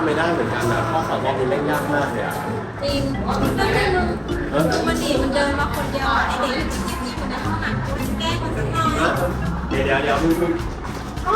ำไม่ได้เหมือนกันนะข้อสอบรอบนี้เล่นยากมากเลยอะจริงแล้วนึงเออมันดีมันเดินมาคนเดียวอะไอเด็กนี่คนนั้นข้างหลังแกล้งคนสักหน่อยเดี๋ยวเดี๋ยวเดี๋ยวมึงมึงอั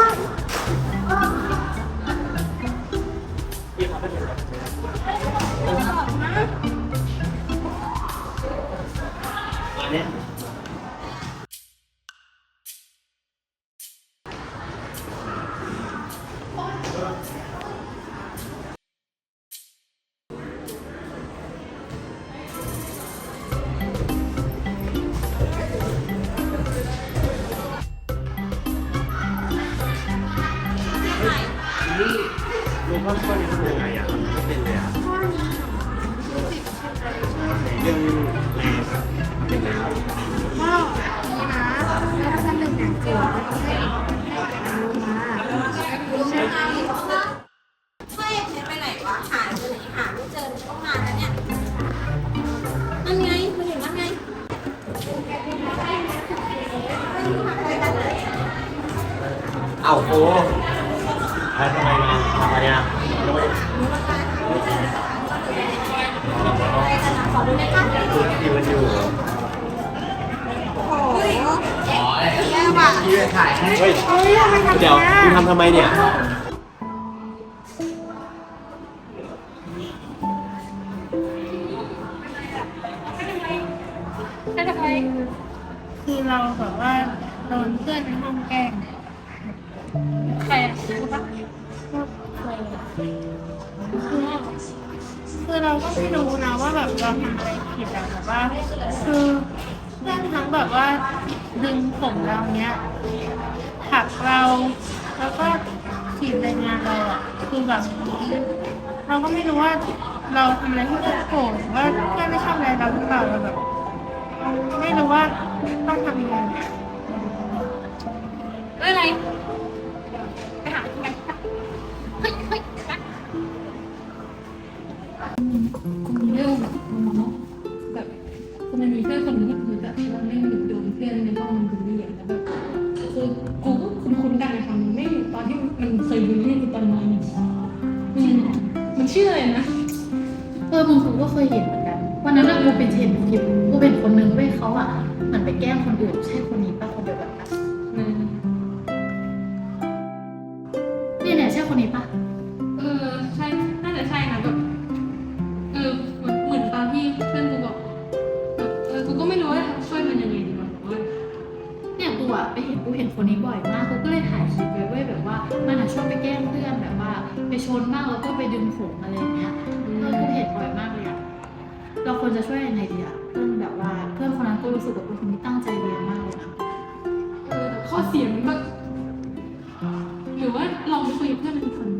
ว่าข้อนี้ทำยังไงอะไม่เป็นเลยอะเรื่องแรงเป็นไงครับก็นี่นะถ้าท่านหนึ่งอย่างเจียวก็ต้องให้รู้มารู้ไหมไม่เห็นไปไหนวะหาอยู่ไหนหาไม่เจอต้องนาแล้วเนี่ยนั่นไงคุณเห็นนั่นไงเลยเอ้าโอ้ แล้วทำไมมาทำไมอะทำไมขอดูได้ค่ะดูที่มันอยู่โอ้ยอ๋อแย่ว่ะที่ถ่ายให้เฮ้ยเฮ้ยทำไมทำเดี๋ยวมึงทำทำไมเนี่ยคือเราแบบว่าโดนเพื่อนในห้องแกล้ง ใครอะรู้ปะก็เคยคือคือเราก็ไม่รู้นะว่าแบบเราทำอะไรผิดอะแบบว่า คือเพื่อนทั้งแบบว่าดึงผมเราเนี้ยผลักเราแล้วก็ถีบรายงานเราอะคือแบบเราก็ไม่รู้ว่าเราทำอะไรที่เขาโกรธหรือว่าเพื่อนไม่ชอบอะไรเราหรือเปล่าเราแบบ ไม่รู้ว่าต้องทำยังไงไม่อะไร รื่องแบบคือมันมีเพื่อนคนหนึงที่คือแบบเราไม่หยุดโดนเพื่อนในห้องมันบูลลี่อะแล้วแบบคือกูก็คุ้นๆกันนะคะมันไม่ตอนที่มันเคยบูลลี่กูตอนมหนึ่งอืมมันชื่ออะไรนะเออบางคนก็เคยเห็นเหมือนกัน วันนั้นอะกูเป็นเทนคลิปกูเป็นคนนึงเว้ยเขาอะเหมือนไปแกล้งคนอื่นใช่คนนี้ปะ ดึงผมอะไรอย่างเงี้ยเออกูเห็นบ่อยมากเลยอะเราควรจะช่วยยังไงดีอะเพื่อนแบบว่าเพื่อนคนนั้นก็รู้สึกว่าเป็นคนที่ตั้งใจเรียนมากเลยนะเออแต่ข้อเสียมันก็หรือว่าลองไปคุยกับเพื่อนมันอีกคนเพื่อน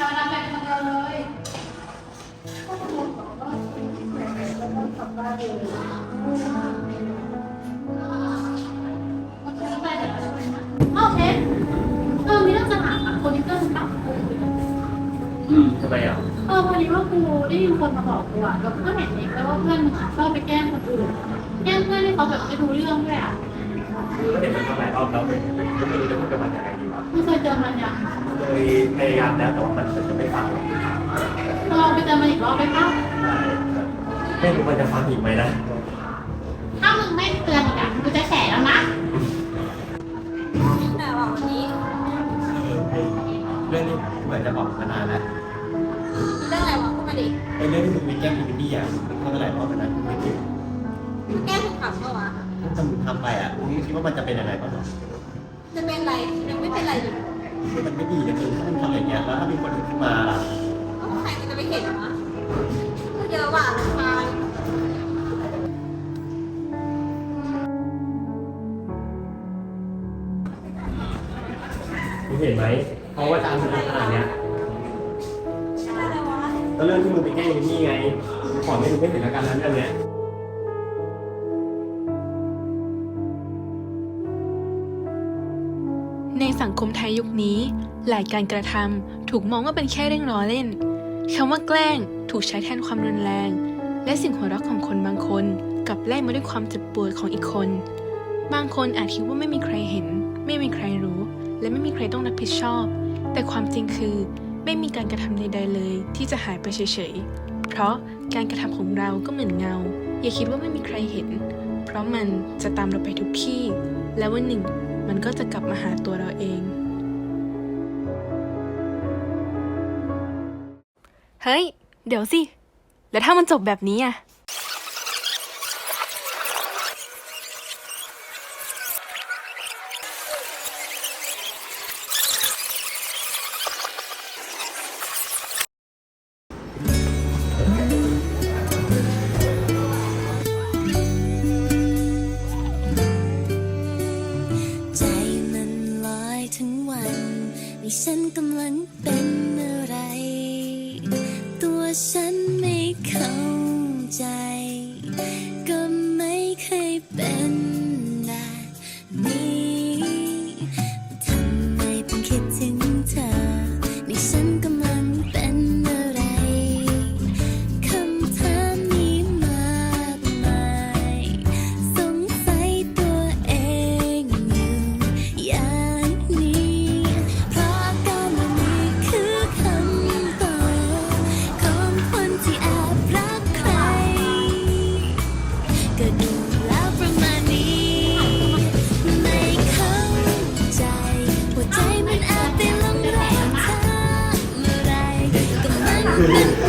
ทำไมอะชาวนาแบบคนเดียวเลยอ้าวเพชรเออมีเรื่องจะถามอะคนที่เพื่อนตับกูอืมทำไมอะเออพอดีว่ากูได้ยินคนมาบอกกูอะแล้วกูก็เห็นเองแล้วว่าเพื่อนมึงอะชอบไปแกล้งคนอื่นแกล้งเพื่อนที่เขาแบบไม่รู้เรื่องด้วยอะก็เห็นมันทำหลายรอบแล้วก็ไม่รู้จะพูดกับมันยังไงดีวะ มึงเคยเจอมันยัง เค ยพยายามแล้วแต่ว่ามันจะไม่ฟังมึงลองไปเจอมันอีกรอบได้ปะไม่รู้มันจะฟังอีกไหมนะ ถ้ามึงไม่เตือนอีกอะกูจะแฉแล้วนะแต่ว่าวันนี้เรื่องนี้เหมือนจะบอกมานานแล้วเรื่องอะไรวะพูดมาดิไอ้เรื่องที่มึงมีแก้มพิมพ์ดี้อะมึงทำอะไรเพราะมันนั้นมึงไม่เก็บแก้ถูกขับเปล่าวะถ้ามึงทำไปอะมึงคิดว่ามันจะเป็นยังไงบ้างหรอจะเป็นไรยังไม่เป็นไรอยู่ คือมันไม่ดีนะมึงถ้ามึงทำอย่างเงี้ยแล้วถ้ามีคนอื่นขึ้นมาล่ะก็ใครมันจะไปเห็นวะพูดเยอะว่ะรำคาญมึงเห็นไหมเพราะว่าจานมันขนาดเนี้ยอะไรวะก็เรื่องที่มึงไปแกล้งไอ้นี่ไงขอไม่ดูไม่เห็นแล้วกันนะเรื่องเนี้ย ในสังคมไทยยุคนี้ หลายการกระทำถูกมองว่าเป็นแค่เรื่องล้อเล่นคำว่าแกล้งถูกใช้แทนความรุนแรง และสิ่งหัวเราะของคนบางคนกลับแลกมาด้วยความเจ็บปวดของอีกคน บางคนอาจคิดว่าไม่มีใครเห็น ไม่มีใครรู้ และไม่มีใครต้องรับผิดชอบ แต่ความจริงคือ ไม่มีการกระทำใดๆเลย ที่จะหายไปเฉยๆ เพราะการกระทำของเราก็เหมือนเงา อย่าคิดว่าไม่มีใครเห็น เพราะมันจะตามเราไปทุกที่ และวันหนึ่ง มันก็จะกลับมาหาตัวเราเอง เฮ้ย เดี๋ยวสิ แล้วถ้ามันจบแบบนี้อะ ตั Yeah.